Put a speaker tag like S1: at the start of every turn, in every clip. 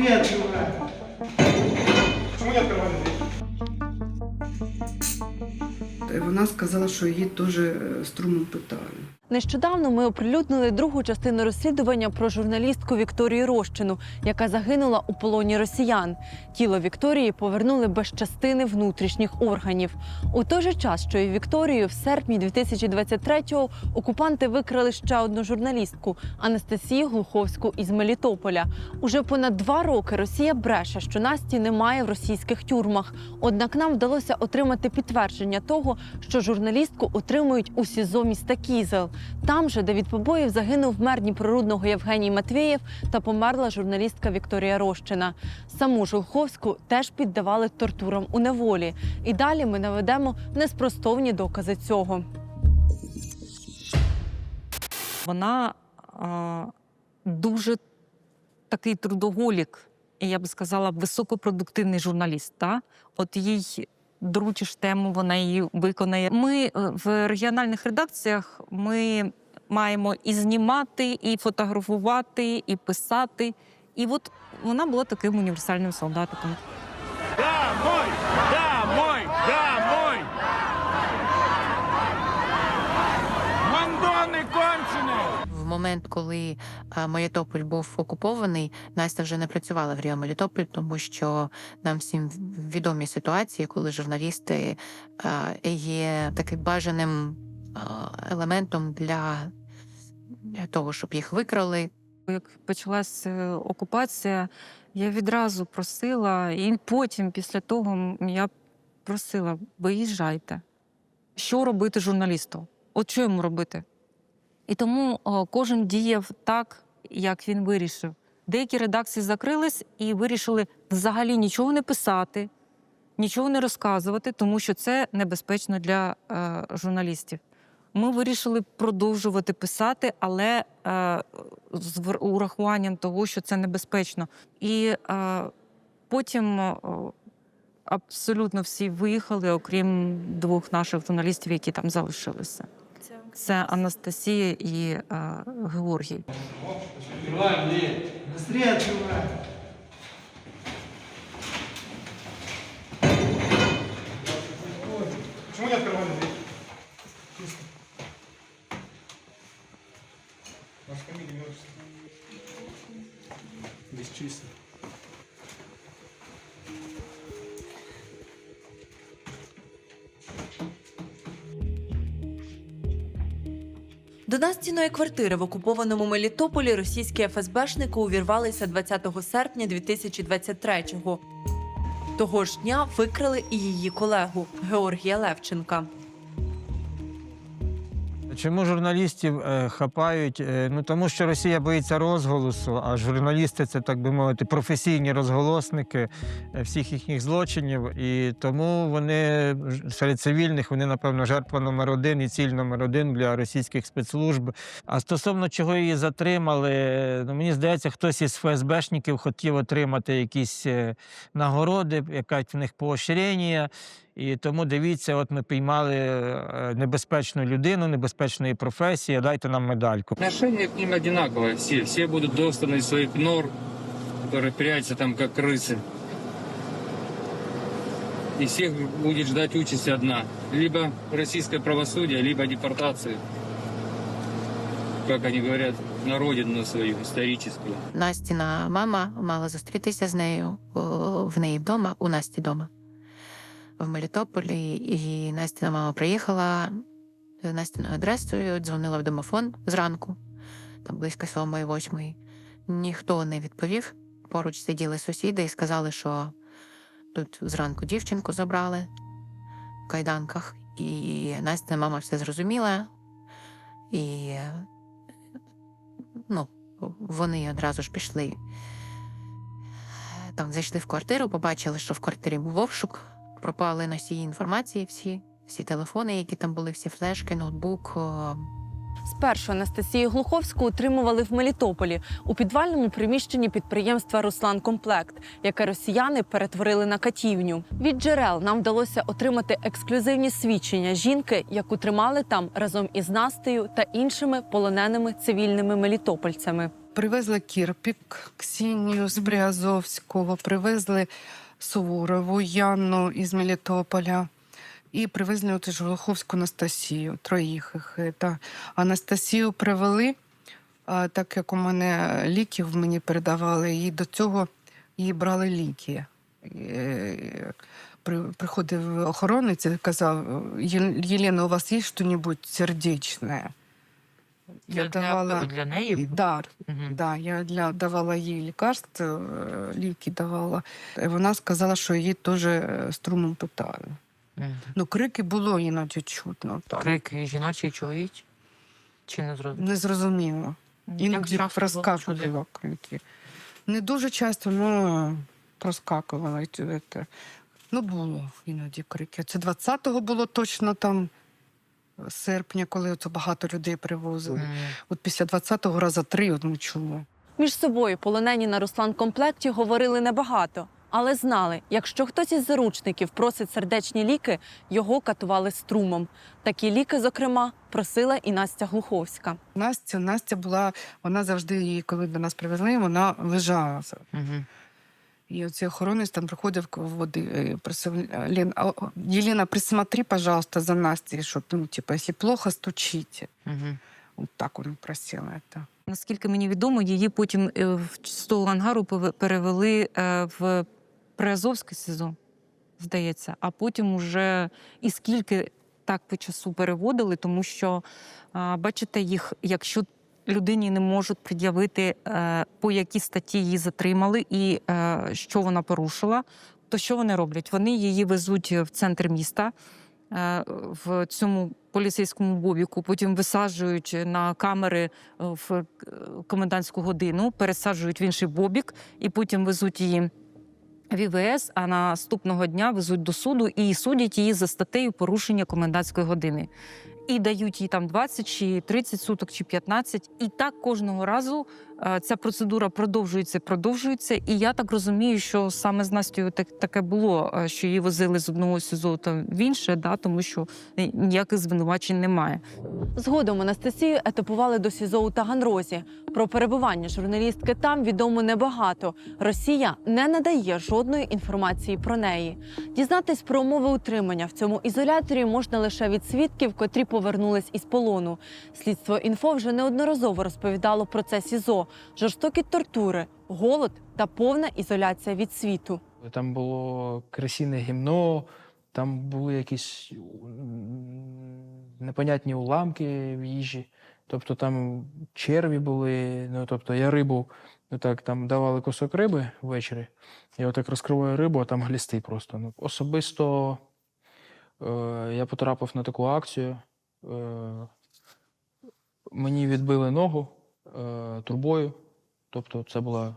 S1: Быстрее открывай.
S2: Почему не открывали дверь?
S3: Вона сказала, що її теж е, струмом питали.
S4: Нещодавно ми оприлюднили другу частину розслідування про журналістку Вікторію Рощину, яка загинула у полоні росіян. Тіло Вікторії повернули без частини внутрішніх органів. У той же час, що і Вікторію, в серпні 2023-го окупанти викрали ще одну журналістку Анастасію Глуховську із Мелітополя. Уже понад два роки Росія бреше, що Насті немає в російських тюрмах. Однак нам вдалося отримати підтвердження того, що журналістку отримують у СІЗО міста Кізел. Там же, де від побоїв загинув мер Дніпрорудного Євгеній Матвєєв та померла журналістка Вікторія Рощина. Саму Жулховську теж піддавали тортурам у неволі. І далі ми наведемо неспростовні докази цього.
S5: Вона а, дуже такий трудоголік, і я б сказала, високопродуктивний журналіст. Та? От їй доручиш тему, вона її виконає. Ми е, в регіональних редакціях ми маємо і знімати, і фотографувати, і писати. І от вона була таким універсальним солдатиком.
S2: Да, мой! Да, мой! Да, мой! Мандони кончені!
S6: В момент, коли е, Мелітополь був окупований, Настя вже не працювала в Ріо Мелітополь, тому що нам всім відомі ситуації, коли журналісти е, є таким бажаним е, елементом для того, щоб їх викрали.
S5: Як почалася окупація, я відразу просила, і потім, після того, я просила: виїжджайте. Що робити журналісту? От що йому робити? І тому кожен діяв так, як він вирішив. Деякі редакції закрились і вирішили взагалі нічого не писати, нічого не розказувати, тому що це небезпечно для е, журналістів. Ми вирішили продовжувати писати, але е, з урахуванням того, що це небезпечно. І е, потім е, абсолютно всі виїхали, окрім двох наших журналістів, які там залишилися. Це Анастасія і е, Георгій.
S1: Открываем дверь. Быстрее открывай.
S4: До квартири в окупованому Мелітополі російські ФСБшники увірвалися 20 серпня 2023-го. Того ж дня викрали і її колегу Георгія Левченка.
S7: Чому журналістів е, хапають? Е, ну тому що Росія боїться розголосу, а журналісти це так би мовити професійні розголосники е, всіх їхніх злочинів. І тому вони серед цивільних вони, напевно, жертва номер один і ціль номер один для російських спецслужб. А стосовно чого її затримали, ну мені здається, хтось із ФСБшників хотів отримати якісь нагороди, якась в них поощрення. І тому дивіться, от ми піймали е, небезпечну людину, небезпечної професії. Дайте нам медальку.
S8: Отношение к ним одинаковое. Все, все будут достаны из своих нор, которые прячутся там, как крысы. И всех будет ждать участь одна. Либо российское правосудие, либо депортация. Как они говорят, на родину свою, историческую.
S6: Настіна мама мала зустрітися з нею о, в неї вдома, у Насті вдома в Мелітополі. І Настіна мама приїхала з Настіною адресою, дзвонила в домофон зранку, там близько сьомої, восьмої. Ніхто не відповів. Поруч сиділи сусіди і сказали, що тут зранку дівчинку забрали в кайданках. І Настіна мама все зрозуміла. І ну, вони одразу ж пішли. Там зайшли в квартиру, побачили, що в квартирі був обшук, пропали носії інформації всі, всі телефони, які там були, всі флешки, ноутбук.
S4: Спершу Анастасію Глуховську утримували в Мелітополі у підвальному приміщенні підприємства Руслан Комплект, яке росіяни перетворили на катівню. Від джерел нам вдалося отримати ексклюзивні свідчення жінки, яку тримали там разом із Настею та іншими полоненими цивільними мелітопольцями.
S3: Привезли Кірпік, Ксінію з Брязовського, привезли Суворову Яну із Мелітополя. І привезли от ж Глуховську Анастасію, троїх їх. Та Анастасію привели, так як у мене ліків мені передавали, і до цього їй брали ліки. Е, При, приходив охоронець і казав: «Є- Єлена, у вас є щось сердечне? Я давала
S6: для неї?
S3: да,
S6: Мгм.
S3: Да, я для, давала їй лікарства, е, ліки давала. І вона сказала, що її теж е, струмом питали.
S6: Мгм.
S3: Ну, крики було іноді чутно. Так.
S6: Крики жіночі чоловічі? Чи не зрозуміло?
S3: Незрозуміло. Іноді проскакували крики. Не дуже часто, але проскакували. Це. Ну, було іноді крики. Це 20-го було точно там серпня, коли це багато людей привозили.
S6: Мгм.
S3: От після 20-го раза три от ми чули.
S4: Між собою полонені на Руслан комплекті говорили небагато, але знали, якщо хтось із заручників просить сердечні ліки, його катували струмом. Такі ліки, зокрема, просила і Настя Глуховська.
S3: Настя, Настя була, вона завжди її, коли до нас привезли, вона лежала.
S6: Мгм.
S3: І оцей охоронець там приходив води, е, просив, Лен, а, присмотри, пожалуйста, за Настей, щоб, ну, типа, якщо плохо, стучите.
S6: Мгм.
S3: Вот так он просил это.
S5: Наскільки мені відомо, її потім е, в з того ангару перевели е, в Приазовське СІЗО, здається, а потім уже і скільки так по часу переводили, тому що, бачите, їх, якщо людині не можуть пред'явити, е, по якій статті її затримали і е, що вона порушила, то що вони роблять? Вони її везуть в центр міста. е, В цьому поліцейському бобіку, потім висаджують на камери в комендантську годину, пересаджують в інший бобік і потім везуть її в ІВС, а наступного дня везуть до суду і судять її за статтею порушення комендантської години. І дають їй там 20 чи 30 суток чи 15. І так кожного разу е, ця процедура продовжується, продовжується. І я так розумію, що саме з Настю так, таке було, е, що її возили з одного СІЗО там в інше, да, тому що е, ніяких звинувачень немає.
S4: Згодом Анастасію етапували до СІЗО у Таганрозі. Про перебування журналістки там відомо небагато. Росія не надає жодної інформації про неї. Дізнатись про умови утримання в цьому ізоляторі можна лише від свідків, котрі повернулись із полону. Слідство інфо вже неодноразово розповідало про це СІЗО, жорстокі тортури, голод та повна ізоляція від світу.
S9: Там було кресіне гімно, там були якісь непонятні уламки в їжі. Тобто там черві були. Ну, тобто я рибу, ну так, там давали кусок риби ввечері. Я отак розкриваю рибу, а там глісти просто. Ну, особисто е, я потрапив на таку акцію. Е, мені відбили ногу е, трубою. Тобто це була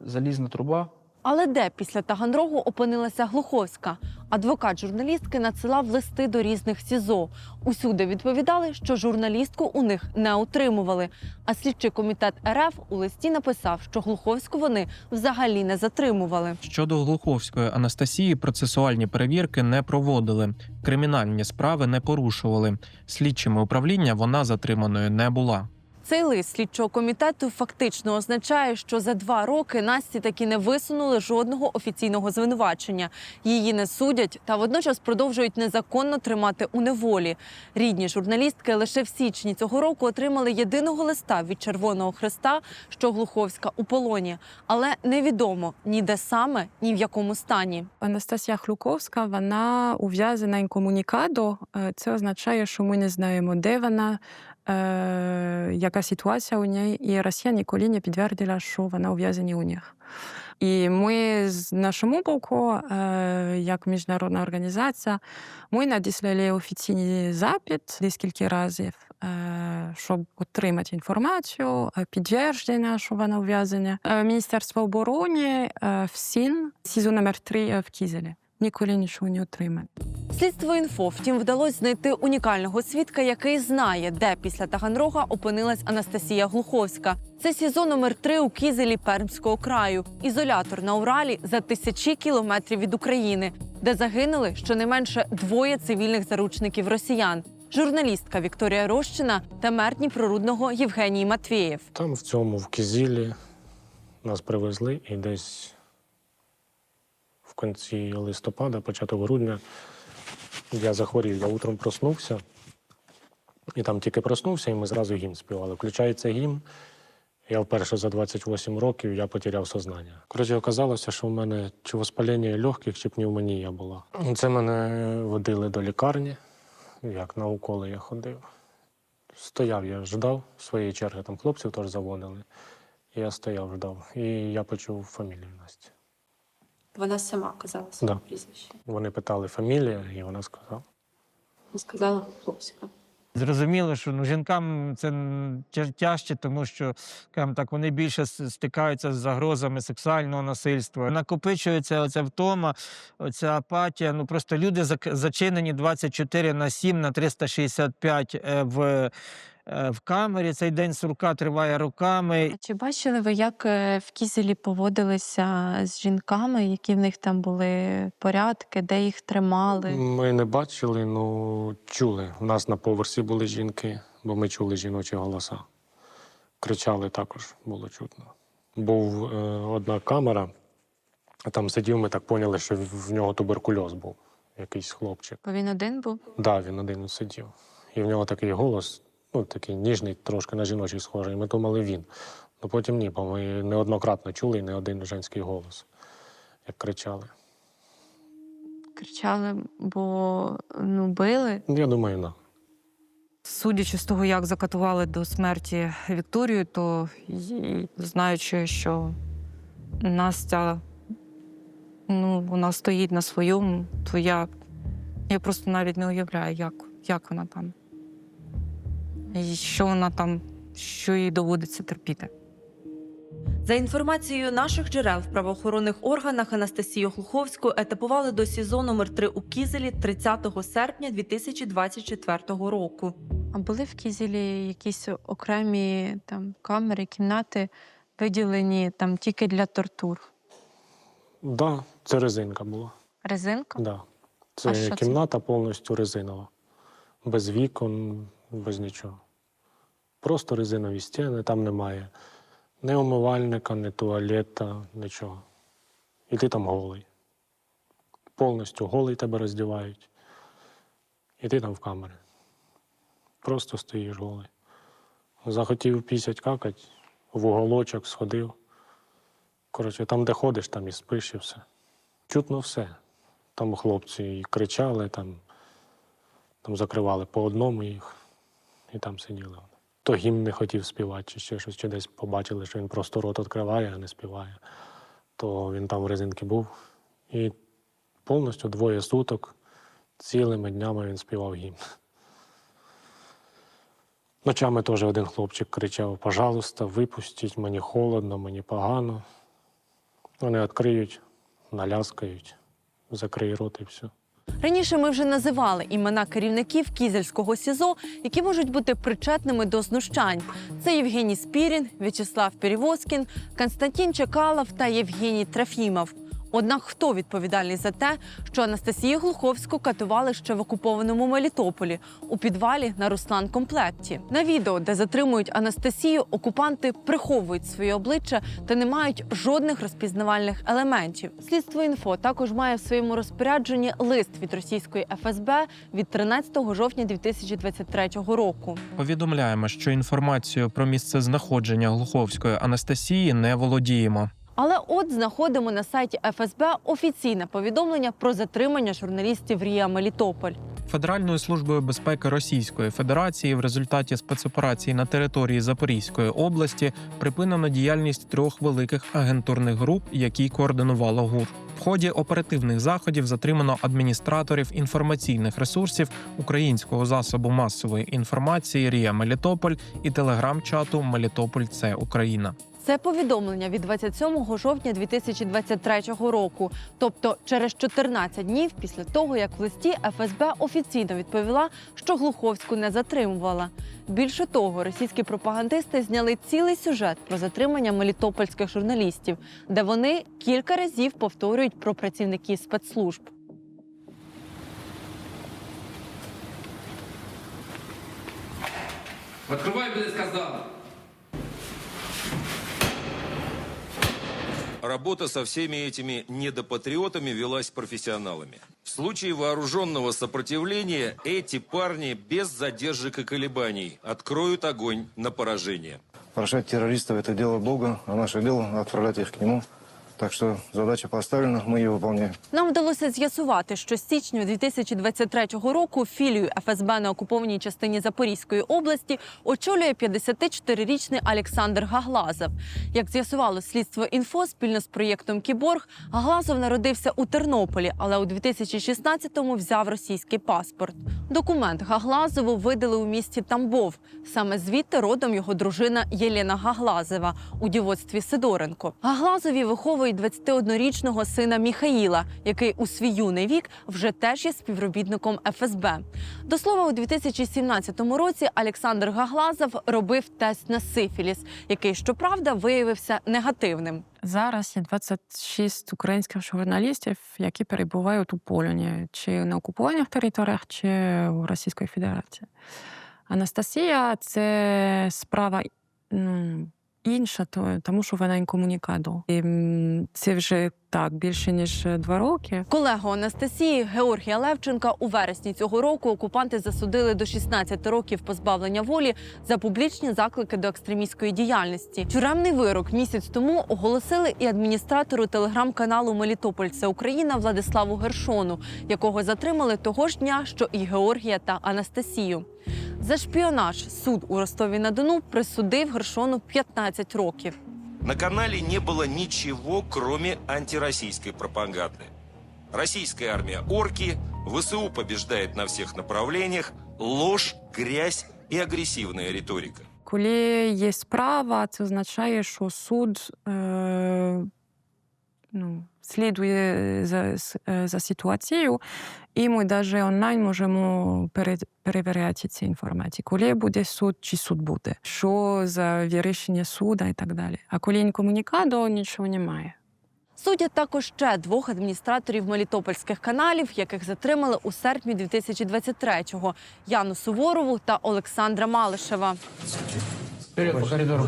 S9: залізна труба.
S4: Але де після Таганрогу опинилася Глуховська? Адвокат журналістки надсилав листи до різних СІЗО. Усюди відповідали, що журналістку у них не утримували. А слідчий комітет РФ у листі написав, що Глуховську вони взагалі не затримували.
S10: Щодо Глуховської Анастасії процесуальні перевірки не проводили, кримінальні справи не порушували. Слідчими управління вона затриманою не була.
S4: Цей лист слідчого комітету фактично означає, що за два роки Насті таки не висунули жодного офіційного звинувачення. Її не судять та водночас продовжують незаконно тримати у неволі. Рідні журналістки лише в січні цього року отримали єдиного листа від Червоного Христа, що Глуховська у полоні, але невідомо ні де саме, ні в якому стані.
S11: Анастасія Хлюковська, вона ув'язана інкомунікадо. Е, Це означає, що ми не знаємо, де вона, яка ситуація у неї, і Росія ніколи не підтвердила, що вона ув'язана у них. І ми з нашому боку, е, як міжнародна організація, ми надіслали офіційний запит декілька разів, е, щоб отримати інформацію, е, підтвердження, що вона ув'язана. Міністерство оборони в СІН, СІЗО номер 3 в Кізелі. Ніколи нічого не отримає.
S4: Слідство інфо, втім, вдалося знайти унікального свідка, який знає, де після Таганрога опинилась Анастасія Глуховська. Це СІЗО номер 3 у Кізелі Пермського краю, ізолятор на Уралі за тисячі кілометрів від України, де загинули щонайменше двоє цивільних заручників росіян. журналістка Вікторія Рощина та мер Дніпрорудного Євгеній Матвєєв.
S12: Там в цьому в Кізілі нас привезли і десь кінці листопада, початок грудня, я захворів, я утром проснувся. І там тільки проснувся, і ми зразу гімн співали. Включається гімн. Я вперше за 28 років я потеряв сознання. Коротше, оказалося, що в мене чи воспалення легких, чи пневмонія була. Це мене водили до лікарні, як на уколи я ходив. Стояв, я ждав своєї черги, там хлопців теж заводили. Я стояв, ждав. І я почув фамілію Насті.
S13: Вона сама казала
S12: своє Да.
S13: прізвище.
S12: Вони питали фамілія, і вона сказала.
S13: Сказала хлопчика.
S7: Зрозуміло, що ну, жінкам це тя- тяжче, тому що скажімо так, вони більше с- стикаються з загрозами сексуального насильства. Накопичується оця втома, оця апатія. Ну просто люди зак- зачинені 24 на 7 на 365 е, в, в камері. Цей день сурка триває роками.
S13: А чи бачили ви, як е, в Кізелі поводилися з жінками, які в них там були порядки, де їх тримали?
S12: Ми не бачили, ну чули. У нас на поверсі були жінки, бо ми чули жіночі голоса. Кричали також, було чутно. Був е, одна камера, а там сидів, ми так поняли, що в нього туберкульоз був, якийсь хлопчик.
S13: Бо він один був.
S12: Да, він один сидів. І в нього такий голос, ну такий ніжний, трошки на жіночий схожий. Ми думали він. Ну потім ні, бо ми неоднократно чули не один женський голос, як кричали.
S13: Кричали, бо ну били.
S12: Я думаю, на.
S5: Судячи з того, як закатували до смерті Вікторію, то знаючи, що Настя ну, вона стоїть на своєму, то я, я просто навіть не уявляю, як, як вона там. І що вона там, що їй доводиться терпіти.
S4: За інформацією наших джерел в правоохоронних органах Анастасію Глуховську етапували до СІЗО номер 3 у Кізелі 30 серпня 2024 року.
S13: А були в Кізелі якісь окремі там камери, кімнати, виділені там тільки для тортур.
S12: Да, це резинка була.
S13: Резинка?
S12: Да.
S13: А
S12: Це
S13: це?
S12: кімната повністю резинова. Без вікон, без нічого. Просто резинові стіни, там немає ні умивальника, ні туалета, нічого. І ти там голий. Повністю голий тебе роздівають. І ти там в камері. Просто стоїш голий. Захотів пісять какать, в уголочок сходив. Коротше, там, де ходиш, там і спиш, і все. Чутно все. Там хлопці і кричали, там, там закривали по одному їх, і там сиділи. То гімн не хотів співати, чи ще щось, чи десь побачили, що він просто рот відкриває, а не співає. То він там в резинки був. І повністю двоє суток, цілими днями він співав гімн. Ночами теж один хлопчик кричав: пожалуйста, випустіть, мені холодно, мені погано. Вони відкриють, наляскають, закрий рот і все.
S4: Раніше ми вже називали імена керівників Кізельського СІЗО, які можуть бути причетними до знущань. Це Євгеній Спірін, В'ячеслав Перевозкін, Константін Чекалов та Євгеній Трофімов. Однак хто відповідальний за те, що Анастасію Глуховську катували ще в окупованому Мелітополі у підвалі на Руслан комплекті? На відео, де затримують Анастасію, окупанти приховують своє обличчя та не мають жодних розпізнавальних елементів. Слідство інфо також має в своєму розпорядженні лист від російської ФСБ від 13 жовтня 2023 року.
S10: Повідомляємо, що інформацією про місце знаходження Глуховської Анастасії не володіємо.
S4: Але от знаходимо на сайті ФСБ офіційне повідомлення про затримання журналістів Рія Мелітополь.
S10: Федеральною службою безпеки Російської Федерації в результаті спецоперації на території Запорізької області припинено діяльність трьох великих агентурних груп, які координувала ГУР. В ході оперативних заходів затримано адміністраторів інформаційних ресурсів українського засобу масової інформації Рія Мелітополь і телеграм-чату Мелітополь це Україна.
S4: Це повідомлення від 27 жовтня 2023 року, тобто через 14 днів після того, як в листі ФСБ офіційно відповіла, що Глуховську не затримувала. Більше того, російські пропагандисти зняли цілий сюжет про затримання мелітопольських журналістів, де вони кілька разів повторюють про працівників спецслужб.
S8: Открывай, блядь, сказал.
S14: Работа со всеми этими недопатриотами велась профессионалами. В случае вооруженного сопротивления эти парни без задержек и колебаний откроют огонь на поражение.
S15: Поражать террористов – это дело Бога, а наше дело – отправлять их к нему. Так что задача поставлена, мы ее выполняем.
S4: Нам вдалося з'ясувати, що з січня 2023 року філію ФСБ на окупованій частині Запорізької області очолює 54-річний Олександр Гаглазов. Як з'ясувало слідство інфо спільно з проєктом Кіборг, Гаглазов народився у Тернополі, але у 2016-му взяв російський паспорт. Документ Гаглазову видали у місті Тамбов. Саме звідти родом його дружина Єлена Гаглазова у дівоцтві Сидоренко. Гаглазові виховують 21-річного сина Міхаїла, який у свій юний вік вже теж є співробітником ФСБ. До слова, у 2017 році Олександр Гаглазов робив тест на сифіліс, який, щоправда, виявився негативним.
S11: Зараз є 26 українських журналістів, які перебувають у Польщі, чи на окупованих територіях, чи у Російської Федерації. Анастасія це справа ну, інша, то- тому що вона інкомунікадо. І це вже так більше ніж два роки.
S4: Колегу Анастасії Георгія Левченка у вересні цього року окупанти засудили до 16 років позбавлення волі за публічні заклики до екстремістської діяльності. Тюремний вирок місяць тому оголосили і адміністратору телеграм-каналу Мелітополь це Україна Владиславу Гершону, якого затримали того ж дня, що і Георгія та Анастасію. За шпіонаж суд у Ростові на Дону присудив Гершону 15 років.
S14: На канале не было ничего, кроме антироссийской пропаганды. Российская армия орки, ВСУ побеждает на всех направлениях, ложь, грязь и агрессивная риторика.
S11: Коли є справа, це означає, що суд е, ну, слідує за, с- е, за ситуацією, і ми навіть онлайн можемо пере, перевіряти ці інформації. Коли буде суд, чи суд буде, що за рішення суда і так далі. А коли інкомунікадо, нічого немає.
S4: Судять також ще двох адміністраторів мелітопольських каналів, яких затримали у серпні 2023-го – Яну Суворову та Олександра Малишева.
S9: Вперед по коридору.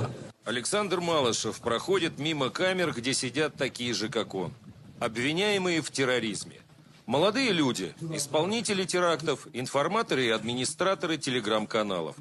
S14: Александр Малышев проходит мимо камер, где сидят такие же, как он. Обвиняемые в терроризме. Молодые люди, исполнители терактов, информаторы и администраторы телеграм-каналов.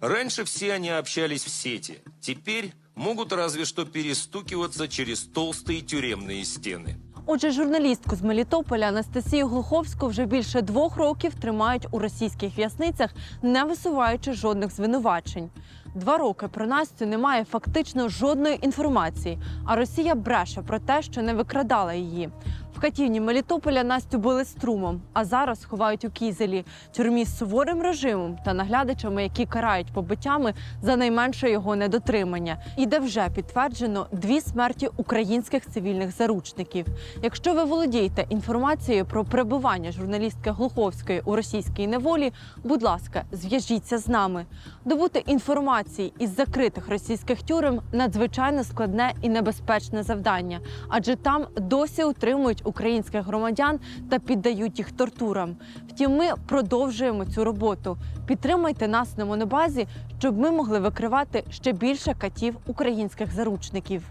S14: Раньше все они общались в сети. Теперь могут разве что перестукиваться через толстые тюремные стены.
S4: Отже, журналістку з Мелітополя Анастасію Глуховську вже більше двох років тримають у російських в'язницях, не висуваючи жодних звинувачень. Два роки про Настю немає фактично жодної інформації, а Росія бреше про те, що не викрадала її. В катівні Мелітополя Настю били струмом, а зараз ховають у кізелі, тюрмі з суворим режимом та наглядачами, які карають побиттями за найменше його недотримання, і де вже підтверджено дві смерті українських цивільних заручників. Якщо ви володієте інформацією про перебування журналістки Глуховської у російській неволі, будь ласка, зв'яжіться з нами. Добути інформації із закритих російських тюрем надзвичайно складне і небезпечне завдання, адже там досі утримують українських громадян та піддають їх тортурам. Втім, ми продовжуємо цю роботу. Підтримайте нас на монобазі, щоб ми могли викривати ще більше катів українських заручників.